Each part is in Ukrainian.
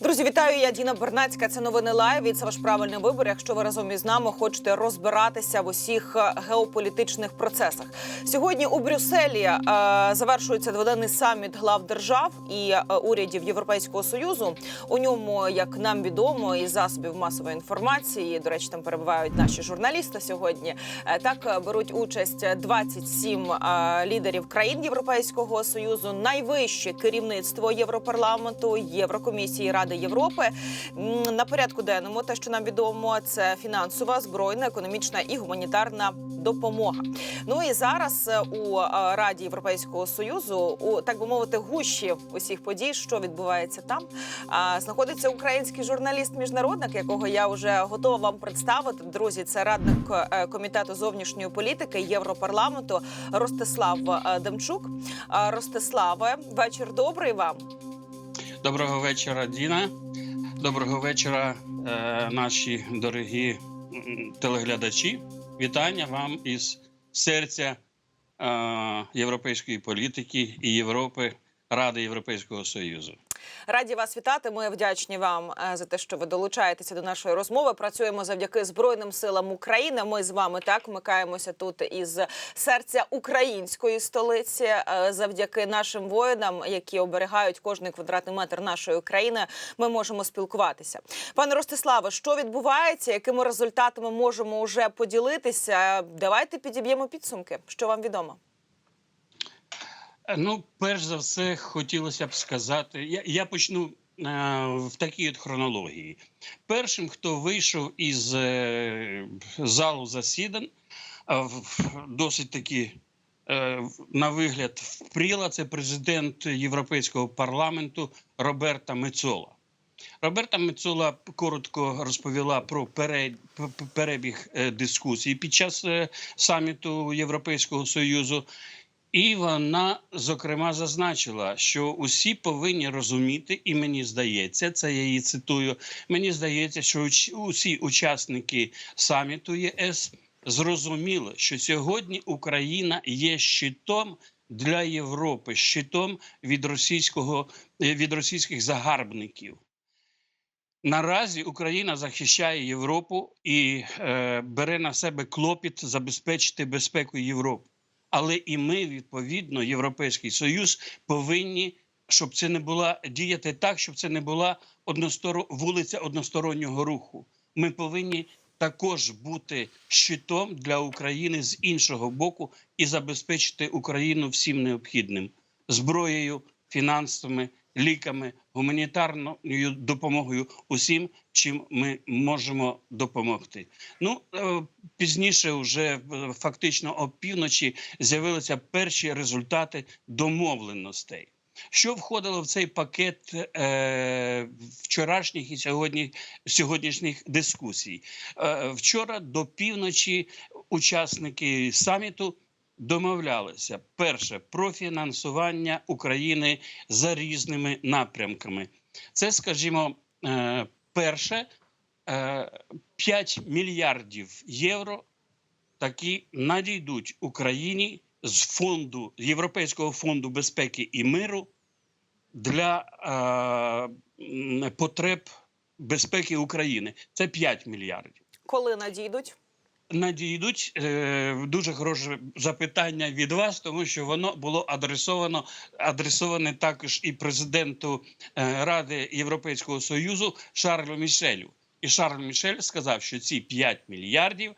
Друзі, вітаю. Я Діна Бернацька. Це новини лайв. І це ваш правильний вибір. Якщо ви разом із нами хочете розбиратися в усіх е, геополітичних процесах. Сьогодні у Брюсселі е, завершується дводенний саміт глав держав і е, урядів Європейського союзу. У ньому, як нам відомо, із засобів масової інформації. До речі, там перебувають наші журналісти сьогодні. е, Так е, беруть участь 27 е, лідерів країн Європейського союзу, найвище керівництво Європарламенту, Єврокомісії Ради Європи. На порядку денному те, що нам відомо, це фінансова, збройна, економічна і гуманітарна допомога. Ну і зараз е, у е, Раді Європейського союзу, у так би мовити, гущі усіх подій, що відбувається там, знаходиться український журналіст міжнародник, якого я вже готова вам представити. Друзі, це радник е, комітету зовнішньої політики Європарламенту Ростислав Демчук. Ростиславе, вечір добрий вам. Доброго вечора, Діна. Доброго вечора, е, наші дорогі телеглядачі. Вітання вам із серця е, європейської політики і Європи, Ради Європейського Союзу. Раді вас вітати. Ми вдячні вам е, за те, що ви долучаєтеся до нашої розмови. Працюємо завдяки Збройним силам України. Ми з вами так вмикаємося тут із серця української столиці, е, завдяки нашим воїнам, які оберігають кожний квадратний метр нашої країни. Ми можемо спілкуватися. Пане Ростиславе, що відбувається? Якими результатами можемо вже поділитися? Давайте підіб'ємо підсумки. Що вам відомо? Е, Ну, перш за все, хотілося б сказати, я, я почну е, в такій от хронології. Першим, хто вийшов із е, залу засідань, е, в- досить таки е, на вигляд впріла, це президент Європейського парламенту Роберта Мецола. Роберта Мецола коротко розповіла про перебіг е, дискусії під час саміту Європейського Союзу. І вона зокрема зазначила, що усі повинні розуміти, і мені здається, це я її цитую. Мені здається, що усі учасники саміту ЄС зрозуміли, що сьогодні Україна є щитом для Європи, щитом від російського е, від російських загарбників. Наразі Україна захищає Європу і е, бере на себе клопіт забезпечити безпеку Європи. Але і ми, відповідно, Європейський Союз, повинні, щоб це не була діяти так, щоб це не була односторо, вулиця одностороннього руху. Ми повинні також бути щитом для України з іншого боку і забезпечити Україну всім необхідним зброєю, фінансами, ліками, гуманітарною допомогою, усім, чим ми можемо допомогти. Ну е, пізніше, вже е, фактично опівночі, з'явилися перші результати домовленостей. Що входило в цей пакет е, вчорашніх і сьогодні, сьогоднішніх дискусій? Е, вчора до півночі учасники саміту домовлялися перше про фінансування України за різними напрямками. Це, скажімо, е, перше е, 5 мільярдів євро такі надійдуть Україні з фонду Європейського фонду безпеки і миру для е, потреб безпеки України. Це 5 мільярдів. Коли надійдуть? Надійдуть е, дуже хороше запитання від вас, тому що воно було адресовано адресоване також і президенту е, Ради Європейського Союзу Шарлю Мішелю. І Шарль Мішель сказав, що ці 5 мільярдів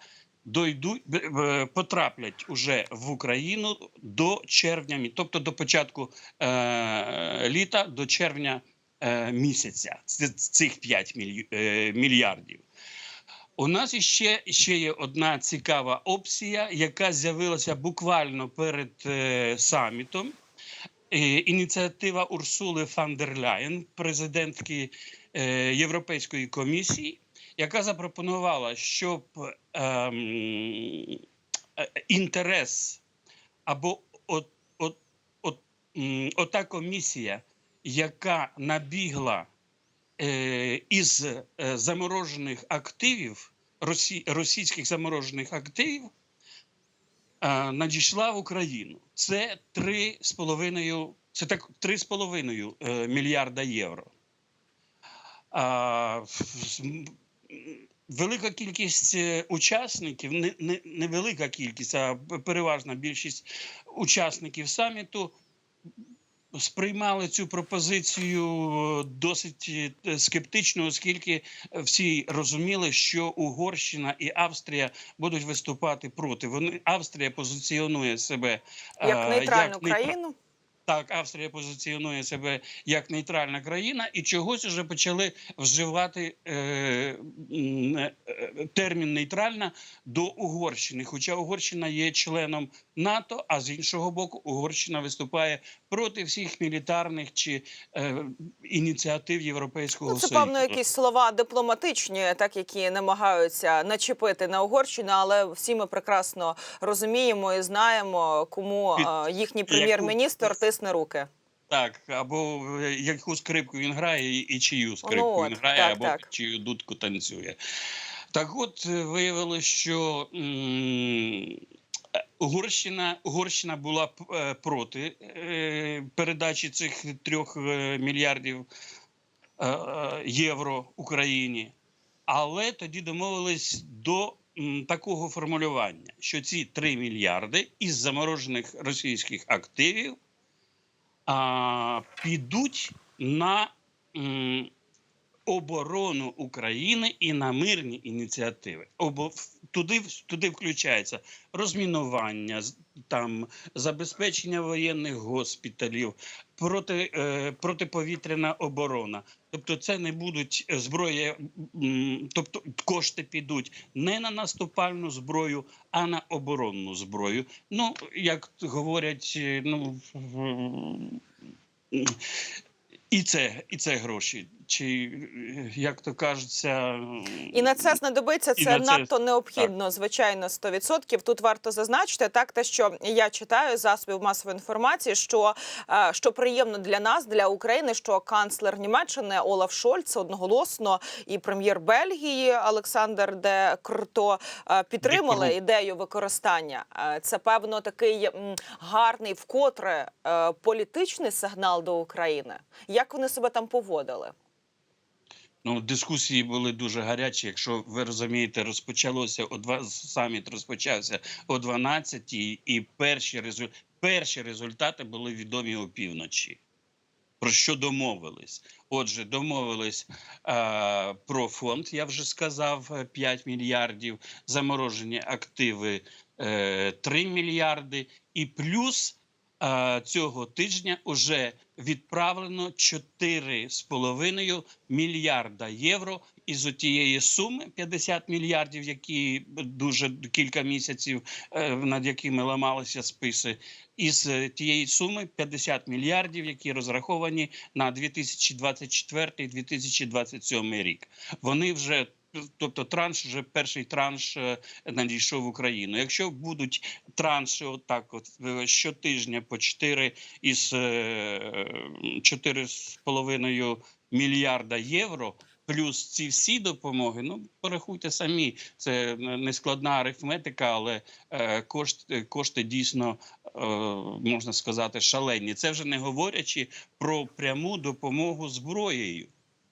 дойдуть б- потраплять уже в Україну до червня, тобто до початку е, літа, до червня е, місяця. Цих 5 міль- е, мільярдів. У нас іще, ще є одна цікава опція, яка з'явилася буквально перед е, самітом. Е, ініціатива Урсули фан дер Ляєн, президентки е, Європейської комісії, яка запропонувала, щоб ем, е, інтерес або от, от, от, ота комісія, яка набігла е, із е, заморожених активів, російських заморожених активів, е, надійшла в Україну. Це 3,5, це так 3,5 е, мільярда євро. Велика кількість е, учасників, не, не, не велика кількість, а переважна більшість учасників саміту сприймали цю пропозицію е, досить е, скептично, оскільки всі розуміли, що Угорщина і Австрія будуть виступати проти. Вони Австрія позиціонує себе е, Як нейтральну як країну? так, Австрія позиціонує себе як нейтральна країна, і чогось вже почали вживати е, е, термін нейтральна до Угорщини. Хоча Угорщина є членом НАТО, а з іншого боку, Угорщина виступає проти всіх мілітарних чи е, ініціатив Європейського Ну, це Союзу. певно якісь слова дипломатичні, так які намагаються начепити на Угорщину, але всі ми прекрасно розуміємо і знаємо, кому е, їхній прем'єр-міністр тисне руки. Так, або е, яку скрипку він грає, і, чию скрипку Ну от, він грає, так, або так. чию дудку танцює. Так от е, виявилося, що Угорщина, Угорщина була е, проти е, передачі цих трьох е, мільярдів євро Україні, але тоді домовились до такого формулювання, що ці 3 мільярди із заморожених російських активів підуть на оборону України і на мирні ініціативи. Обо туди, туди включається розмінування, там забезпечення воєнних госпіталів, проти, е, протиповітряна оборона. Тобто, це не будуть м, тобто кошти підуть не на наступальну зброю, а на оборонну зброю. Ну, як говорять, е, ну і це, і це гроші. Чи як то кажеться, І на це знадобиться це на це- надто необхідно, звичайно, 100%. Тут варто зазначити так, те, що я читаю засобів масової інформації, що, е, що приємно для нас, для України, що канцлер Німеччини Олаф Шольц одноголосно і прем'єр Бельгії Олександр де Крто е, підтримали Де ідею використання. Е, Це певно такий гарний вкотре політичний сигнал до України. Як вони себе там поводили? Ну, дискусії були дуже гарячі. Якщо ви розумієте, розпочалося о два саміт розпочався о 12 і перші резу... перші результати були відомі опівночі. Про що домовились? Отже, домовились е, про фонд. Я вже сказав е, 5 мільярдів, заморожені активи е, 3 мільярди, і плюс е, цього тижня вже відправлено 4,5 мільярда євро із тієї суми 50 мільярдів, які дуже кілька місяців е, над якими ламалися списи. Із е, тієї суми 50 мільярдів, які розраховані на 2024-2027 рік. Вони вже тобто транш, вже перший транш е, надійшов в Україну. Якщо будуть транші, отак, от е, щотижня по 4 із е, 4,5 мільярда євро. Плюс ці всі допомоги, ну порахуйте самі. Це не складна арифметика, але е, кошти, кошти дійсно е, можна сказати шалені. Це вже не говорячи про пряму допомогу зброєю,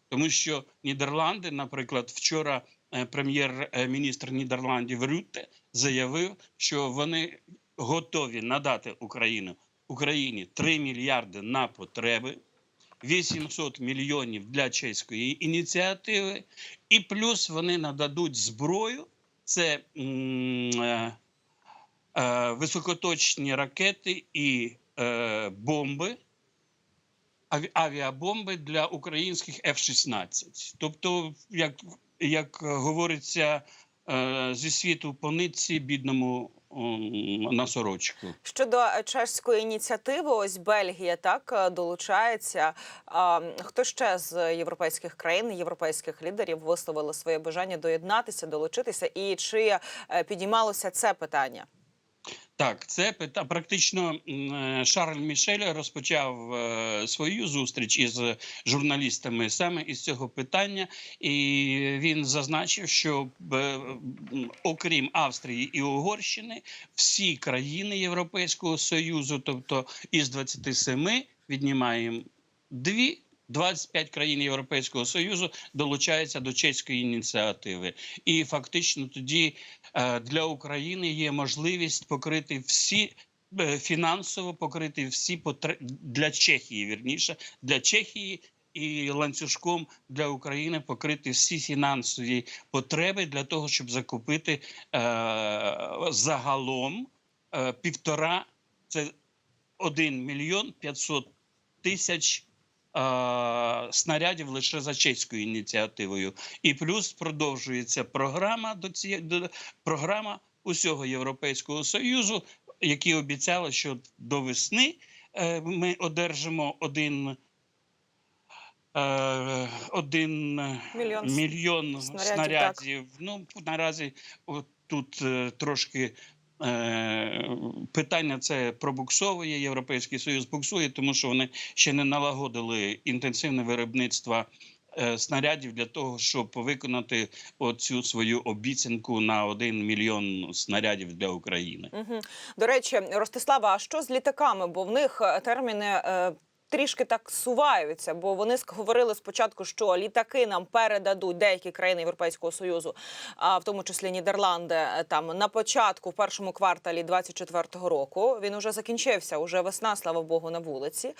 тому що Нідерланди, наприклад, вчора е, прем'єр-міністр Нідерландів Рютте заявив, що вони готові надати Україну Україні 3 мільярди на потреби. 800 мільйонів для чеської ініціативи, і плюс вони нададуть зброю. Це е, е, високоточні ракети і е, бомби, авіабомби для українських F-16. Тобто, як, як говориться е, зі світу по нитці бідному на сорочку. Щодо е, чеської ініціативи, ось Бельгія так е, долучається. Хто ще з європейських країн, європейських лідерів висловили своє бажання доєднатися, долучитися? І чи підіймалося це питання? Так, це практично е, Шарль Мішель розпочав е, свою зустріч із журналістами саме із цього питання, і він зазначив, що е, окрім Австрії і Угорщини, всі країни Європейського союзу, тобто із 27, віднімаємо дві. 25 країн Європейського союзу долучаються до чеської ініціативи, і фактично тоді е, для України є можливість покрити всі. е, Фінансово покрити всі потреби для Чехії, вірніше для Чехії і ланцюжком для України покрити всі фінансові потреби для того, щоб закупити е, загалом е, півтора це 1 мільйон 500 тисяч снарядів лише за чеською ініціативою. І плюс продовжується програма до цієї до, програма усього Європейського союзу, які обіцяли, що до весни е, ми одержимо один. е, Один Мільйон мільйон снарядів, снарядів. Ну наразі от тут е, трошки е, питання це пробуксовує. Європейський союз буксує, тому що вони ще не налагодили інтенсивне виробництво е, снарядів для того, щоб виконати оцю свою обіцянку на 1 мільйон снарядів для України. Угу. До речі, Ростислава, а що з літаками? Бо в них е, терміни. Трішки так суваються, бо вони говорили спочатку, що літаки нам передадуть деякі країни Європейського союзу, а в тому числі Нідерланди, е, там на початку, в першому кварталі 24-го року. Він уже закінчився, уже весна, слава Богу, на вулиці,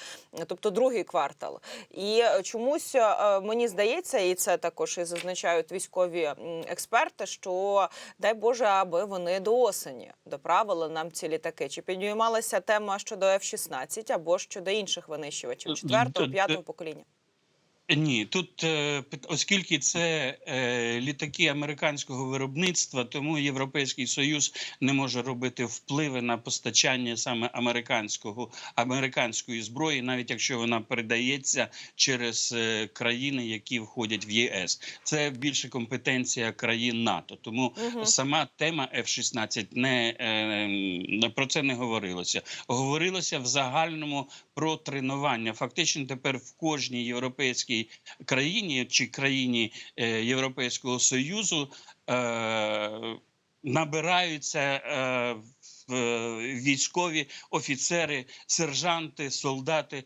тобто другий квартал. І чомусь е, мені здається, і це також і зазначають військові експерти, що дай Боже, аби вони до осені доправили нам ці літаки. Чи піднімалася тема щодо F-16 або щодо інших винищувачів четвертого, п'ятого е, покоління? Ні, тут е, оскільки це е, літаки американського виробництва, тому Європейський Союз не може робити впливи на постачання саме американського американської зброї, навіть якщо вона передається через е, країни, які входять в ЄС. Це більше компетенція країн НАТО. Тому Мгм. сама тема F-16 не про це не говорилося. Говорилося в загальному про тренування. Фактично, тепер в кожній європейській країні чи країні е, Європейського союзу е, набираються е, військові офіцери, сержанти, солдати.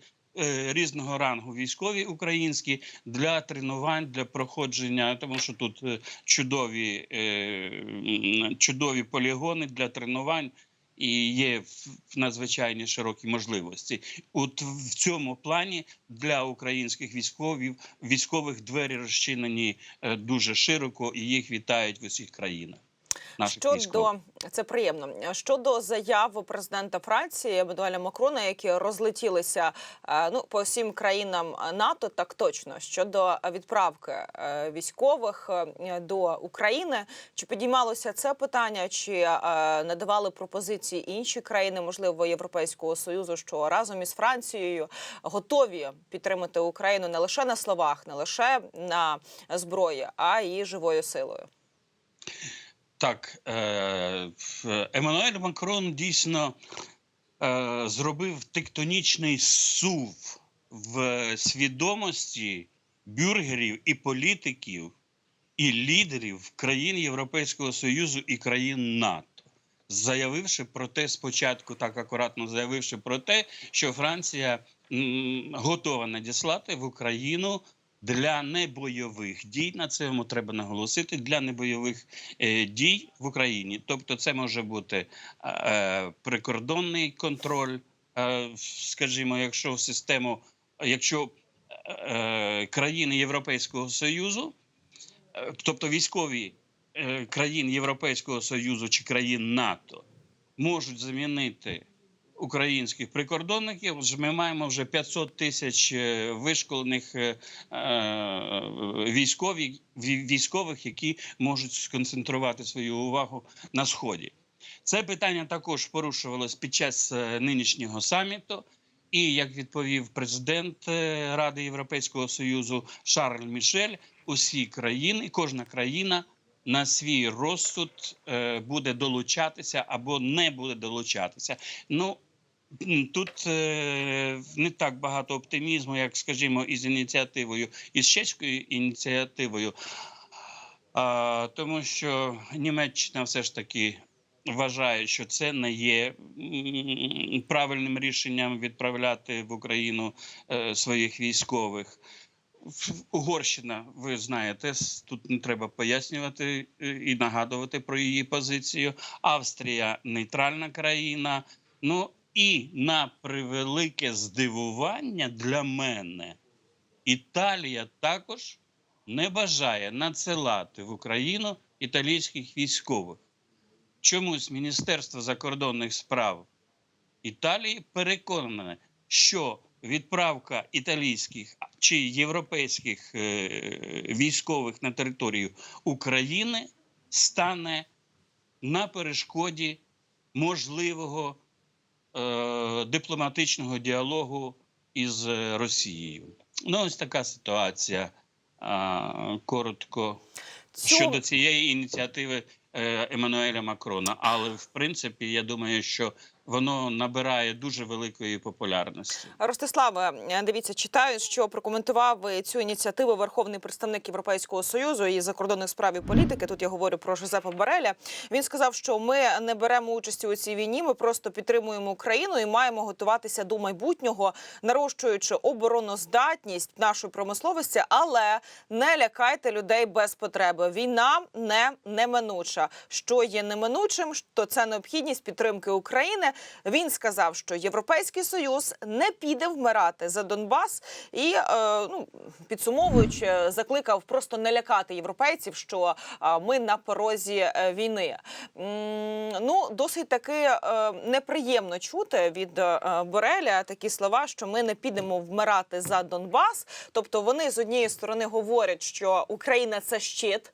Різного рангу військові українські для тренувань для проходження, тому що тут чудові, чудові полігони для тренувань і є в- надзвичайні широкі можливості. От в цьому плані для українських військових військових двері розчинені е, дуже широко і їх вітають в усіх країнах. Наших Щодо військових. це приємно. Щодо заяв президента Франції Еммануеля Макрона, які розлетілися е, ну по всім країнам НАТО, так точно щодо відправки е, військових е, до України, чи підіймалося це питання, чи надавали пропозиції інші країни, можливо, Європейського союзу, що разом із Францією готові підтримати Україну не лише на словах, не лише на зброї, а і живою силою. Так, е, Еммануель Макрон дійсно е, зробив тектонічний сув в свідомості бюргерів і політиків і лідерів країн Європейського Союзу і країн НАТО, заявивши про те, спочатку так акуратно заявивши про те, що Франція готова надіслати в Україну. Для небойових дій на цьому треба наголосити для небойових е, дій в Україні. Тобто, це може бути е, прикордонний контроль, е, скажімо, якщо систему, якщо е, країни Європейського Союзу, е, тобто військові е, країн Європейського Союзу чи країн НАТО можуть замінити українських прикордонників. Ми маємо вже 500 тисяч е, вишколених е, е, військові, вій- військових, які можуть сконцентрувати свою увагу на сході. Це питання також порушувалось під час нинішнього саміту. І як відповів президент Ради Європейського Союзу Шарль Мішель, усі країни, кожна країна на свій розсуд буде долучатися або не буде долучатися. Ну тут е, не так багато оптимізму, як скажімо, із ініціативою, із чеською ініціативою, тому що Німеччина все ж таки вважає, що це не є правильним рішенням відправляти в Україну е, своїх військових. Угорщина, ви знаєте, тут не треба пояснювати е, і нагадувати про її позицію. Австрія нейтральна країна. Ну і на превелике здивування для мене, Італія також не бажає надсилати в Україну італійських військових. Чомусь Міністерство закордонних справ Італії переконане, що відправка італійських чи європейських е, військових на територію України стане на перешкоді можливого дипломатичного діалогу із е, Росією. Ну, ось така ситуація. Коротко Цю... щодо цієї ініціативи е, Еммануеля Макрона. Але в принципі, я думаю, що воно набирає дуже великої популярності. Ростиславе, дивіться, читаю, що прокоментував цю ініціативу верховний представник Європейського союзу і закордонних справ і політики. Тут я говорю про Жозепа Бареля. Він сказав, що ми не беремо участі у цій війні. Ми просто підтримуємо Україну і маємо готуватися до майбутнього, нарощуючи обороноздатність нашої промисловості, але не лякайте людей без потреби. Війна не неминуча. Що є неминучим, то це необхідність підтримки України. Він сказав, що Європейський Союз не піде вмирати за Донбас і е, ну підсумовуючи, закликав просто не лякати європейців, що е, ми на порозі е, війни. Ну досить таки неприємно чути від Бореля такі слова, що ми не підемо вмирати за Донбас. Тобто вони з однієї сторони говорять, що Україна це щит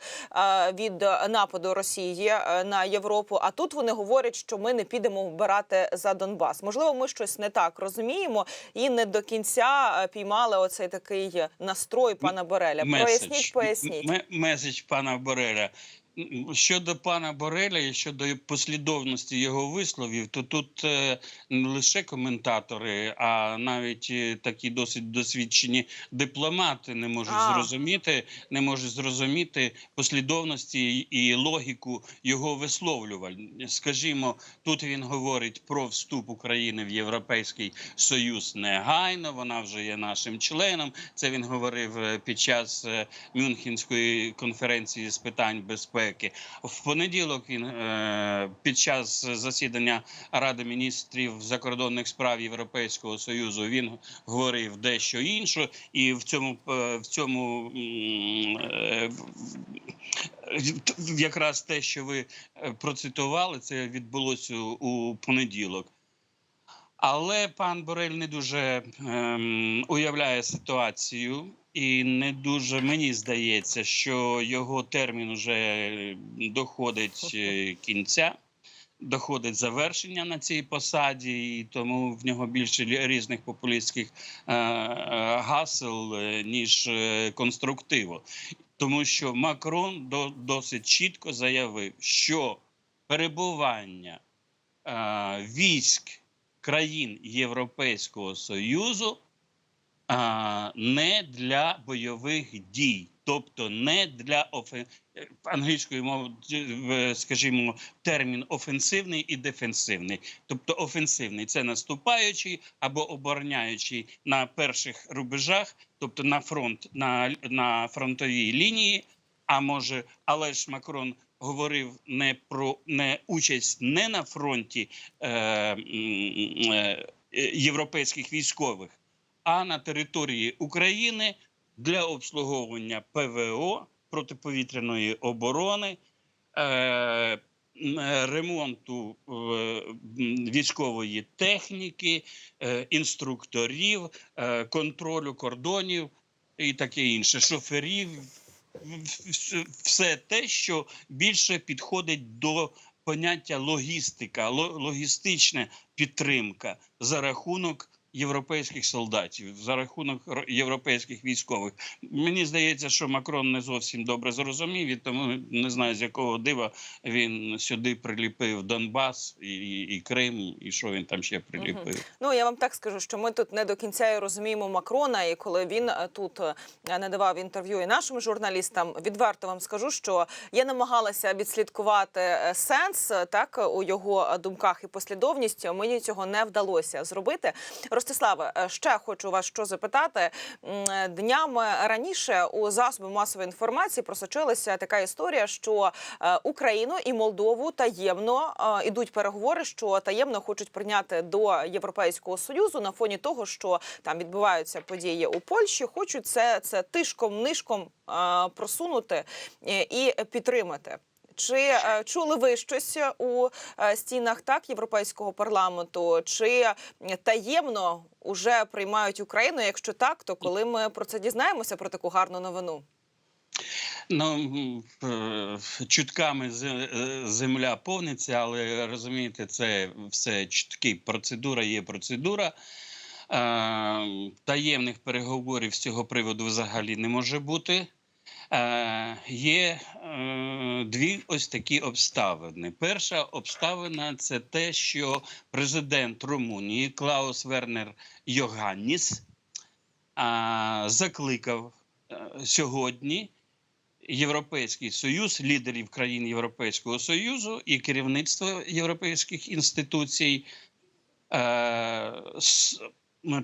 від нападу Росії на Європу. А тут вони говорять, що ми не підемо вбирати за Донбас. Можливо, ми щось не так розуміємо і не до кінця е, піймали оцей такий настрой пана Бореля. Проясніть, поясніть. М- меседж пана Бореля. Щодо пана Бореля і щодо послідовності його висловів, то тут е, не лише коментатори, а навіть е, такі досить досвідчені дипломати не можуть А. зрозуміти, не можуть зрозуміти послідовності і логіку його висловлювань. Скажімо, тут він говорить про вступ України в Європейський Союз негайно. Вона вже є нашим членом. Це він говорив е, під час Мюнхенської конференції з питань безпеки. В понеділок він е, під час засідання Ради міністрів закордонних справ Європейського союзу він говорив дещо інше, і в цьому е, в цьому е, якраз те, що ви процитували, це відбулося у понеділок. Але пан Борель не дуже ем, уявляє ситуацію, і не дуже мені здається, що його термін вже доходить е, кінця, доходить завершення на цій посаді, і тому в нього більше різних популістських е, е, гасел, ніж конструктиву. Тому що Макрон до, досить чітко заявив, що перебування військ країн Європейського Союзу не для бойових дій, тобто не для офе... е, англійською мовою, е, скажімо, термін офенсивний і дефенсивний. Тобто офенсивний це наступаючий або обороняючий на перших рубежах, тобто на фронт, на, на фронтовій лінії. А може, але ж Макрон говорив не про не участь не на фронті е, е, європейських військових, а на території України для обслуговування ПВО протиповітряної оборони. Е, Ремонту е, військової техніки, е, інструкторів, контролю кордонів і таке інше, шоферів, все те, що більше підходить до поняття логістика, логістична підтримка за рахунок європейських солдатів за рахунок європейських військових. Мені здається, що Макрон не зовсім добре зрозумів, і тому не знаю з якого дива він сюди приліпив Донбас і, і, і Крим, і що він там ще приліпив. Ну я вам так скажу, що ми тут не до кінця і розуміємо Макрона. І коли він е, тут е, надавав інтерв'ю і нашим журналістам, відверто вам скажу, що я намагалася відслідкувати е, сенс так у його думках і послідовність. Мені цього не вдалося зробити. Ростиславе, е, ще хочу вас що запитати. Е, Днями раніше у засоби масової інформації просочилася така історія, що е, Україну і Молдову таємно ідуть переговори, що таємно хочуть прийняти до Європейського союзу на фоні того, що там відбуваються події у Польщі. Хочуть це, це тишком нишком просунути і підтримати. Чи е, чули ви щось у е, стінах так європейського парламенту? Чи таємно уже приймають Україну? Якщо так, то коли ми про це дізнаємося про таку гарну новину? Ну е, чутками е, земля повниться, але розумієте, це все чутки. Процедура є процедура. Е, Таємних переговорів з цього приводу взагалі не може бути. Е, Є е, дві ось такі обставини. Перша обставина це те, що президент Румунії Клаус Вернер Йоганніс закликав е, сьогодні Європейський Союз, лідерів країн Європейського Союзу і керівництво європейських інституцій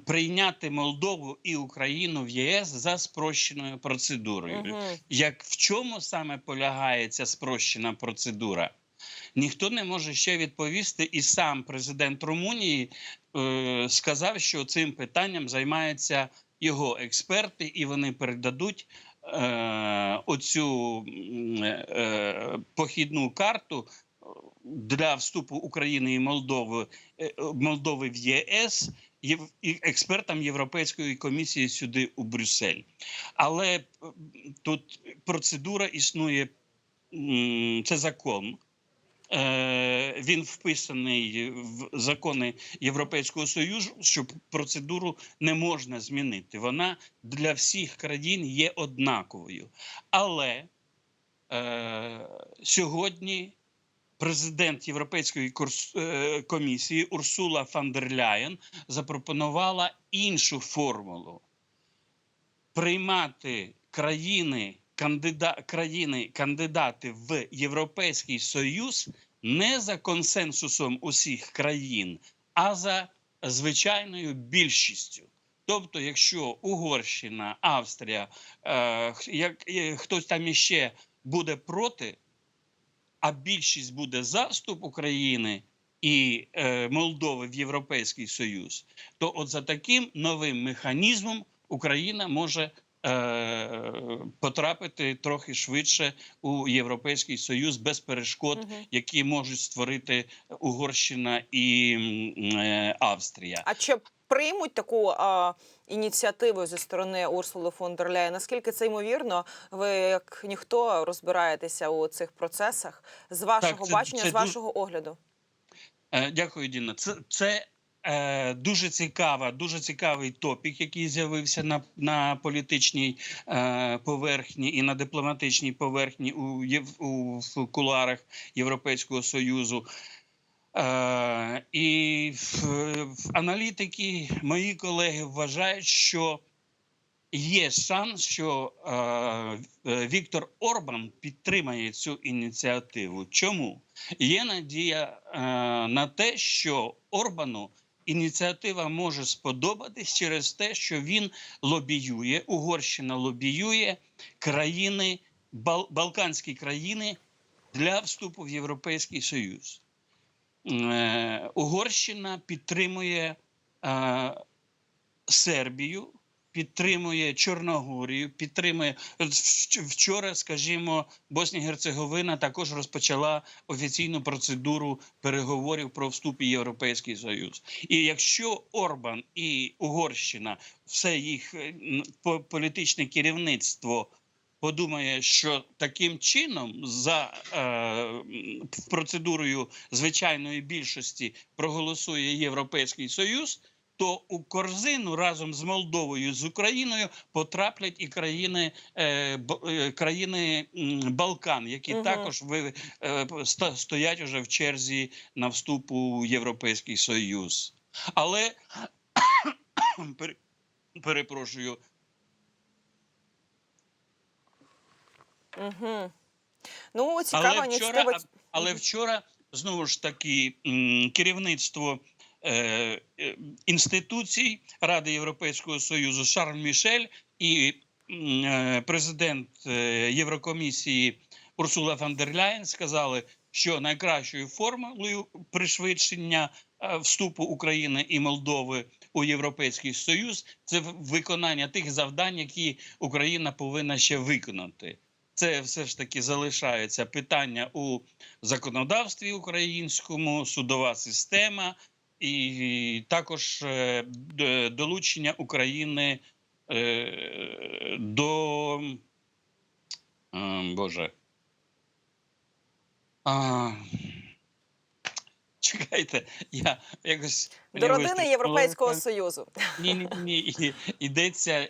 прийняти Молдову і Україну в ЄС за спрощеною процедурою. Мгм. Як в чому саме полягає ця спрощена процедура? Ніхто не може ще відповісти, і сам президент Румунії е, сказав, що цим питанням займаються його експерти, і вони передадуть е, оцю е, похідну карту для вступу України і Молдови, е, Молдови в ЄС експертам Європейської комісії сюди у Брюссель. Але тут процедура існує, це закон. Е, Він вписаний в закони Європейського Союзу, що процедуру не можна змінити. Вона для всіх країн є однаковою. Але е, сьогодні президент Європейської е, комісії Урсула фон дер Ляєн запропонувала іншу формулу приймати країни, кандида, країни кандидати в Європейський Союз не за консенсусом усіх країн, а за звичайною більшістю. Тобто, якщо Угорщина, Австрія, е, як е, хтось там іще буде проти, а більшість буде за вступ України і е, Молдови в Європейський Союз, то от за таким новим механізмом Україна може е, потрапити трохи швидше у Європейський Союз без перешкод, Мгм. які можуть створити Угорщина і е, Австрія. А чи приймуть таку а, ініціативу зі сторони Урсули фон дер Ляєн? Наскільки це ймовірно? Ви як ніхто розбираєтеся у цих процесах з вашого це- бачення, це з дуже- вашого огляду? Е, Дякую, Діна. Це, це е, дуже цікава, дуже цікавий топік, який з'явився на, на політичній е, поверхні і на дипломатичній поверхні у, у в куларах Європейського Союзу. Е, і аналітики мої колеги вважають, що є шанс, що е, Віктор Орбан підтримає цю ініціативу. Чому? Є надія е, на те, що Орбану ініціатива може сподобатись через те, що він лобіює, Угорщина лобіює країни, Бал- Балканські країни для вступу в Європейський Союз. Е, Угорщина підтримує е, Сербію, підтримує Чорногорію, підтримує вчора, скажімо, Боснія Герцеговина також розпочала офіційну процедуру переговорів про вступ в Європейський Союз. І якщо Орбан і Угорщина, все їх е, по- політичне керівництво. Подумає, що таким чином за е, процедурою звичайної більшості проголосує Європейський Союз, то у корзину разом з Молдовою з Україною потраплять і країни е, е, країни Балкан, які Мгм. також ви е, ста- стоять уже в черзі на вступ у Європейський Союз. Але пере- перепрошую, Угу. Ну, цікава але вчора, ініціатива. але вчора знову ж таки керівництво е, е, інституцій Ради Європейського Союзу Шарль Мішель і е, президент е, Єврокомісії Урсула фон дер Ляєн сказали, що найкращою формулою пришвидшення е, вступу України і Молдови у Європейський Союз це виконання тих завдань, які Україна повинна ще виконати. Це все ж таки залишається питання у законодавстві українському, судова система, і також е, долучення України е, до е, Боже. Чекайте, я якось До родини Європейського Союзу. ні, ні, ні. Йдеться,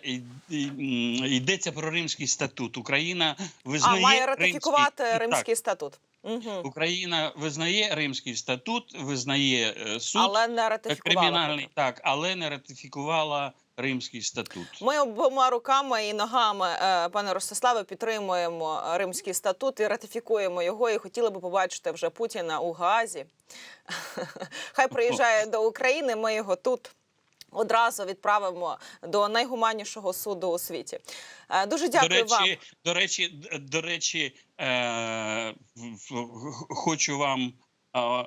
йдеться про Римський статут. Україна А визнає має ратифікувати Римський, Римський статут. Угу. Україна визнає Римський статут, визнає е, суд Але не ратифікувала. кримінальний, так, але не ратифікувала Римський статут. Ми обома руками і ногами, е, пане Ростиславе, підтримуємо Римський статут і ратифікуємо його. І хотіли би побачити вже Путіна у Гаазі. Хай приїжджає до України. Ми його тут. Одразу відправимо до найгуманнішого суду у світі. Е, Дуже дякую до речі, вам. До речі, до речі, е, хочу вам е,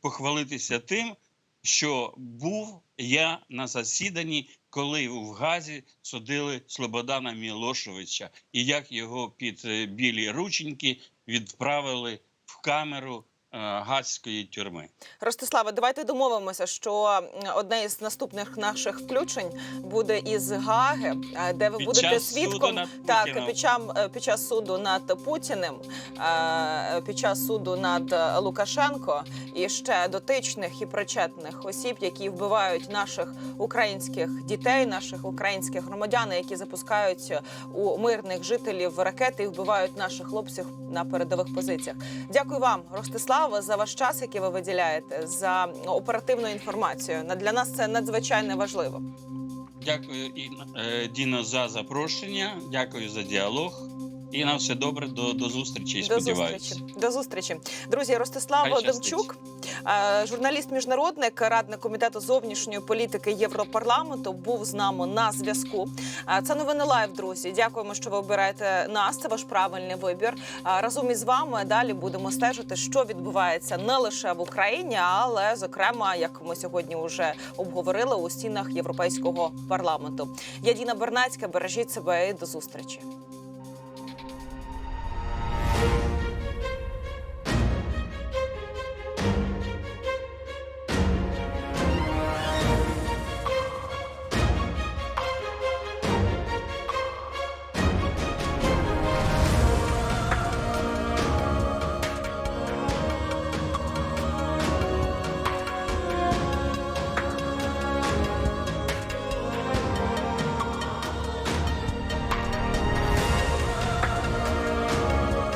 похвалитися тим, що був я на засіданні, коли в Газі судили Слободана Мілошевича, і як його під е, білі рученьки відправили в камеру е, газської тюрми. Ростиславе, давайте домовимося, що одне із наступних наших включень буде із Гаги, е, де ви Під будете свідком над так під час, під час суду над Путіним, е, під час суду над е, Лукашенко і ще дотичних і причетних осіб, які вбивають наших українських дітей, наших українських громадян, які запускають у мирних жителів ракети і вбивають наших хлопців на передових позиціях. Дякую вам, Ростиславе, за ваш час, який ви виділяєте, за оперативну інформацію. Для нас це надзвичайно важливо. Дякую, е, Діно, за запрошення. Дякую за діалог. І на все добре. До, до зустрічі. До Сподіваюся. зустрічі. До зустрічі. Друзі, Ростислав. Демчук, е, журналіст-міжнародник, радник комітету зовнішньої політики Європарламенту, був з нами на зв'язку. Е, Це новини лайв, друзі. Дякуємо, що ви обираєте нас. Це ваш правильний вибір. Е, Разом із вами далі будемо стежити, що відбувається не лише в Україні, але зокрема, як ми сьогодні вже обговорили у стінах Європейського парламенту. Я Діна Бернацька. Бережіть себе і до зустрічі.